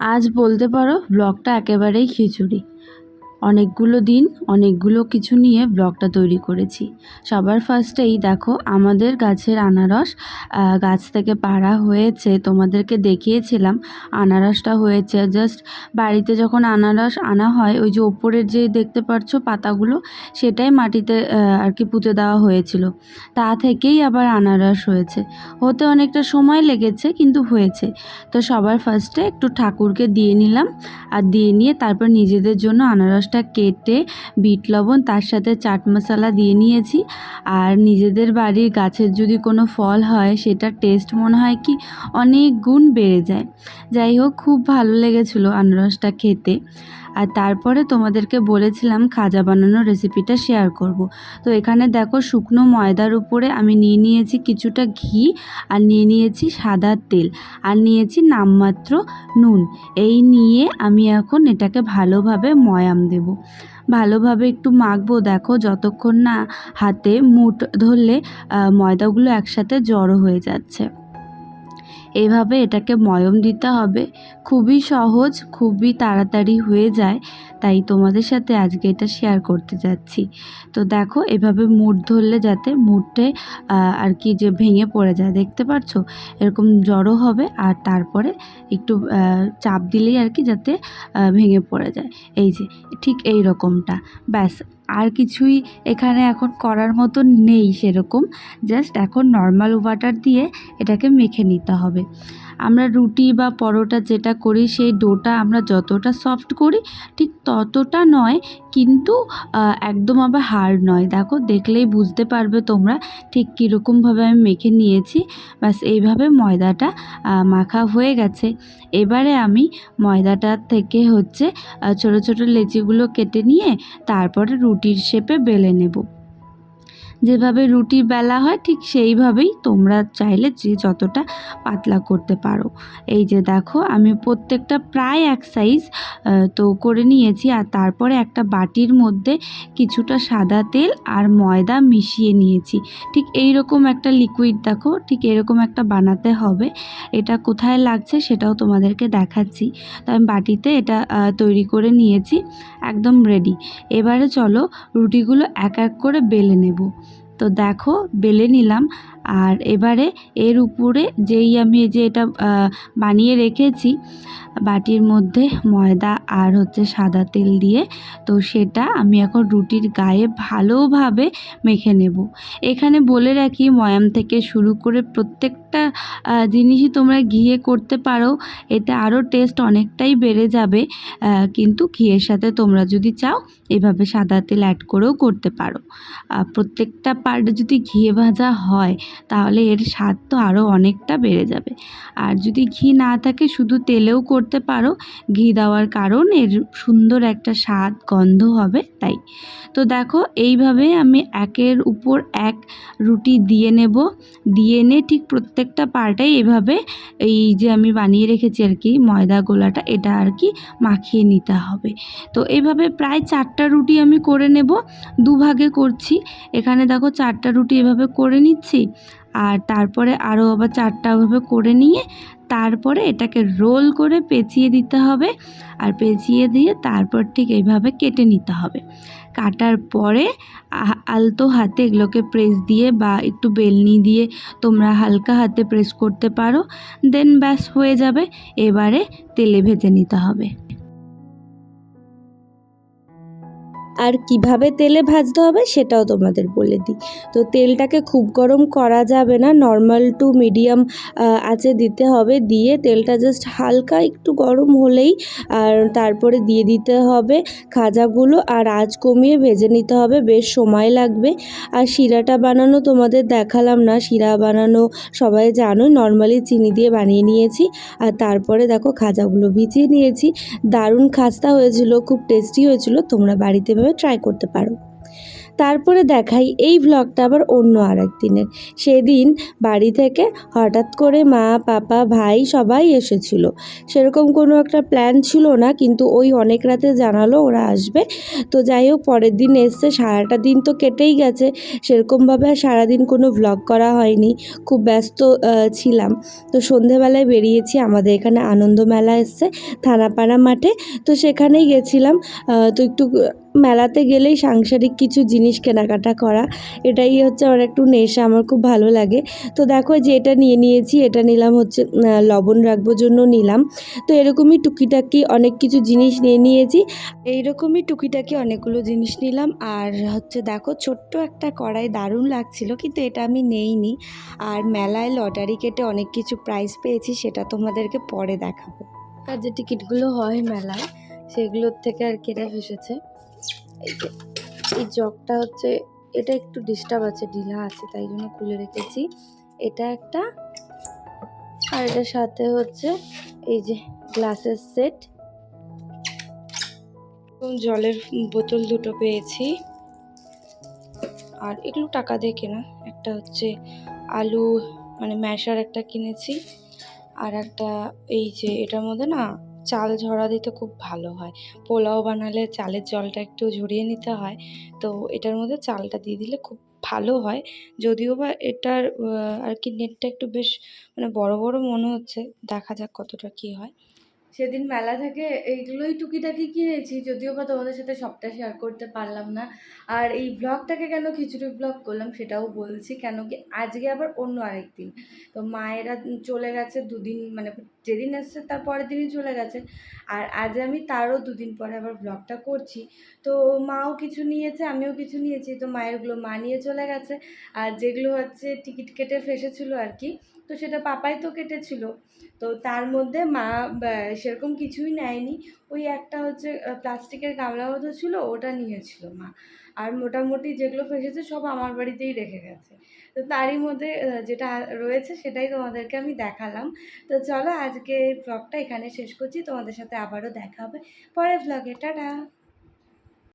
আজ বলতে পারো ব্লগটা একেবারেই খিচুড়ি। অনেকগুলো দিন, অনেকগুলো কিছু নিয়ে ব্লগটা তৈরি করেছি। সবার ফার্স্টেই দেখো, আমাদের গাছের আনারস গাছ থেকে পাড়া হয়েছে, তোমাদেরকে দেখিয়েছিলাম। আনারসটা হয়েছে জাস্ট বাড়িতে যখন আনারস আনা হয়, ওই যে ওপরের যে দেখতে পাচ্ছ পাতাগুলো, সেটাই মাটিতে আর কি পুঁতে দেওয়া হয়েছিল। তা থেকেই আবার আনারস হয়েছে। হতে অনেকটা সময় লেগেছে, কিন্তু হয়েছে। তো সবার ফার্স্টে একটু ঠাকুরকে দিয়ে নিলাম, আর দিয়ে নিয়ে তারপর নিজেদের জন্য আনারসটা কেটে, বিট লবণ, তার সাথে চাট মশলা দিয়ে নিয়েছি। আর নিজেদের বাড়ির গাছের যদি কোনো ফল হয়, সেটা টেস্ট মনে হয় কি অনেক গুণ বেড়ে যায়। যাই হোক, খুব ভালো লেগেছিলো আনারসটা খেতে। আর তারপরে তোমাদেরকে বলেছিলাম খাজা বানানোর রেসিপিটা শেয়ার করব। তো এখানে দেখো শুকনো ময়দার উপরে আমি নিয়ে নিয়েছি কিছুটা ঘি আর নিয়ে নিয়েছি সাদা তেল আর নিয়েছি নামমাত্র নুন। এই নিয়ে আমি এখন এটাকে ভালোভাবে ময়াম দেব। ভালোভাবে একটু মাখবো। দেখো যতক্ষণ না হাতে মুঠ ধরলে ময়দাগুলো একসাথে জড়ো হয়ে যাচ্ছে। এইভাবে এটাকে ময়ম দিতে হবে। খুবই সহজ, খুবই তাড়াতাড়ি হয়ে যায়। তাই তোমাদের সাথে আজকে এটা শেয়ার করতে যাচ্ছি। তো দেখো, এভাবে মুঠ ধরলে যাতে মুঠে আর কি যে ভেঙে পড়ে যায়, দেখতে পাচ্ছ এরকম জড়ো হবে আর তারপরে একটু চাপ দিলেই আর কি যাতে ভেঙে পড়ে যায়। এই যে, ঠিক এই রকমটা ব্যাস, আর কিছুই এখানে এখন করার মতো নেই সেরকম। জাস্ট এখন নর্মাল ওয়াটার দিয়ে এটাকে মেখে নিতে হবে। আমরা রুটি বা পরোটা যেটা করি, সেই ডোটা আমরা যতটা সফট করি, ঠিক ততটা নয়, কিন্তু একদম আবার হার্ড নয়। দেখো, দেখলেই বুঝতে পারবে তোমরা ঠিক কীরকমভাবে আমি মেখে নিয়েছি। ব্যাস, এইভাবে ময়দাটা মাখা হয়ে গেছে। এবারে আমি ময়দাটা থেকে হচ্ছে ছোটো ছোটো লেচিগুলো কেটে নিয়ে, তারপরে রুটির শেপে বেলে নেব। যেভাবে রুটি বেলা হয়, ঠিক সেইভাবেই তোমরা চাইলে যে যতটা পাতলা করতে পারো। এই যে দেখো, আমি প্রত্যেকটা প্রায় এক সাইজ তো করে নিয়েছি। আর তারপরে একটা বাটির মধ্যে কিছুটা সাদা তেল আর ময়দা মিশিয়ে নিয়েছি। ঠিক এই রকম একটা লিকুইড দেখো, ঠিক এরকম একটা বানাতে হবে। এটা কোথায় লাগছে সেটাও তোমাদেরকে দেখাচ্ছি। তো আমি বাটিতে এটা তৈরি করে নিয়েছি, একদম রেডি এবারে চলো রুটিগুলো এক এক করে বেলে নেব। তো দেখো বেলে নিলাম। আর এবারে এর উপরে যেই আমি যে এটা বানিয়ে রেখেছি, বাটির মধ্যে ময়দা আর হচ্ছে সাদা তেল দিয়ে, তো সেটা আমি এখন রুটির গায়ে ভালোভাবে মেখে নেব। এখানে বলে রাখি, ময়াম থেকে শুরু করে প্রত্যেকটা জিনিসই তোমরা ঘিয়ে করতে পারো, এতে আরও টেস্ট অনেকটাই বেড়ে যাবে কিন্তু ঘিয়ের সাথে তোমরা যদি চাও, এভাবে সাদা তেল অ্যাড করেও করতে পারো। প্রত্যেকটা পার্ট যদি ঘিয়ে ভাজা হয় তাহলে এর স্বাদ তো আরও অনেকটা বেড়ে যাবে। আর যদি ঘি না থাকে, শুধু তেলেও করতে পারো। ঘি দেওয়ার কারণ এর সুন্দর একটা স্বাদ, গন্ধ হবে তাই। তো দেখো, এইভাবে আমি একের উপর এক রুটি দিয়ে নেব। দিয়ে এনে ঠিক প্রত্যেকটা পার্টেই এভাবে এই যে আমি বানিয়ে রেখেছি আর কি, ময়দা গোলাটা, এটা আর কি মাখিয়ে নিতে হবে। তো এইভাবে প্রায় চারটা রুটি আমি করে নেব, দুভাগে করছি। এখানে দেখো, চারটা রুটি এভাবে করে নিচ্ছি। আর তারপরে আরও আবার চারটা ওভাবে করে নিয়ে তারপরে এটাকে রোল করে পেঁচিয়ে দিতে হবে। আর পেঁচিয়ে দিয়ে তারপর ঠিক এইভাবে কেটে নিতে হবে। কাটার পরে আলতো হাতে এগুলোকে প্রেস দিয়ে বা একটু বেলনি দিয়ে তোমরা হালকা হাতে প্রেস করতে পারো। দেন ব্যাস হয়ে যাবে। এবারে তেলে ভেজে নিতে হবে। আর কীভাবে তেলে ভাজতে হবে সেটাও তোমাদের বলে দিই। তো তেলটাকে খুব গরম করা যাবে না নর্মাল টু মিডিয়াম আঁচে দিতে হবে। দিয়ে তেলটা জাস্ট হালকা একটু গরম হলেই, আর তারপরে দিয়ে দিতে হবে খাজাগুলো। আর আঁচ কমিয়ে ভেজে নিতে হবে, বেশ সময় লাগবে। আর শিরাটা বানানো তোমাদের দেখালাম না, শিরা বানানো সবাই জানো নর্মালি চিনি দিয়ে বানিয়ে নিয়েছি। আর তারপরে দেখো খাজাগুলো ভিজিয়ে নিয়েছি। দারুণ খাস্তা হয়েছিল, খুব টেস্টি হয়েছিল, তোমরা বাড়িতে এভাবে ট্রাই করতে পারো। তারপরে দেখাই এই ভ্লগটা আবার অন্য আর এক দিনের সেদিন বাড়ি থেকে হঠাৎ করে মা, পাপা, ভাই সবাই এসেছিল। সেরকম কোনো একটা প্ল্যান ছিল না, কিন্তু ওই অনেক রাতে জানালো ওরা আসবে। তো যাই হোক, পরের দিন এসছে, সারাটা দিন তো কেটেই গেছে। সেরকমভাবে আর সারাদিন কোনো ভ্লগ করা হয়নি। খুব ব্যস্ত ছিলাম। তো সন্ধেবেলায় বেরিয়েছি, আমাদের এখানে আনন্দ মেলা এসছে, থানাপাড়া মাঠে। তো সেখানেই গেছিলাম। তো একটু মেলাতে গেলেই সাংসারিক কিছু জিনিস কেনাকাটা করা, এটাই হচ্ছে আমার একটু নেশা, আমার খুব ভালো লাগে। তো দেখো যে এটা নিয়ে নিয়েছি, এটা নিলাম হচ্ছে লবণ রাখব জন্য নিলাম। তো এরকমই টুকিটাকি অনেক কিছু জিনিস নিয়ে নিয়েছি, এইরকমই টুকিটাকি অনেকগুলো জিনিস নিলাম। আর হচ্ছে দেখো ছোট্ট একটা কড়াই দারুণ লাগছিল, কিন্তু এটা আমি নেইনি। আর মেলায় লটারি কেটে অনেক কিছু প্রাইজ পেয়েছি, সেটা তোমাদেরকে পরে দেখাবো। আর যে টিকিটগুলো হয় মেলায়, সেগুলোর থেকে আর কেটে ফেসেছে এই জগটা হচ্ছে, এটা একটু ডিস্টার্ব আছে, ঢিলা আছে, তাই জন্য খুলে রেখেছি। এটা একটা, আর এটার সাথে হচ্ছে, এই যে গ্লাসের সেট জলের বোতল দুটো পেয়েছি। আর এগুলো টাকা দিয়ে কেনা। একটা হচ্ছে আলু মানে ম্যাশার একটা কিনেছি। আর একটা, এই যে এটার মধ্যে না চাল ঝরা দিতে খুব ভালো হয়। পোলাও বানালে চালের জলটা একটু ঝরিয়ে নিতে হয়। তো এটার মধ্যে চালটা দিয়ে দিলে খুব ভালো হয়। যদিও বা এটার আর কি নেটটা একটু বেশ মানে বড় বড় মনে হচ্ছে। দেখা যাক কতটা কী হয়। সেদিন মেলা থেকে এইগুলোই টুকিটাকি কিনেছি, যদিও বা তোমাদের সাথে সবটা শেয়ার করতে পারলাম না। আর এই ব্লগটাকে কেন খিচুড়ি ব্লগ করলাম সেটাও বলছি, কেন কি আজকে আবার অন্য আরেক দিন তো মায়েরা চলে গেছে দুদিন মানে যেদিন এসছে তার পরের দিনই চলে গেছে। আর আজ আমি তারও দুদিন পরে আবার ব্লগটা করছি। তো মাও কিছু নিয়েছে, আমিও কিছু নিয়েছি, তো মায়েরগুলো মা নিয়ে চলে গেছে। আর যেগুলো হচ্ছে টিকিট কেটে ফেসেছিলো আর কি তো সেটা পাপাই তো কেটেছিল। তো তার মধ্যে মা সেরকম কিছুই নেয়নি। ওই একটা হচ্ছে প্লাস্টিকের গামলা মতো ছিল, ওটা নিয়েছিল মা। আর মোটামুটি যেগুলো ফেসেছে, সব আমার বাড়িতেই রেখে গেছে। তো তারই মধ্যে যেটা রয়েছে, সেটাই তোমাদেরকে আমি দেখালাম। তো চলো আজকে ব্লগটা এখানে শেষ করছি। তোমাদের সাথে আবারও দেখা হবে। পরের ব্লগে টাটা!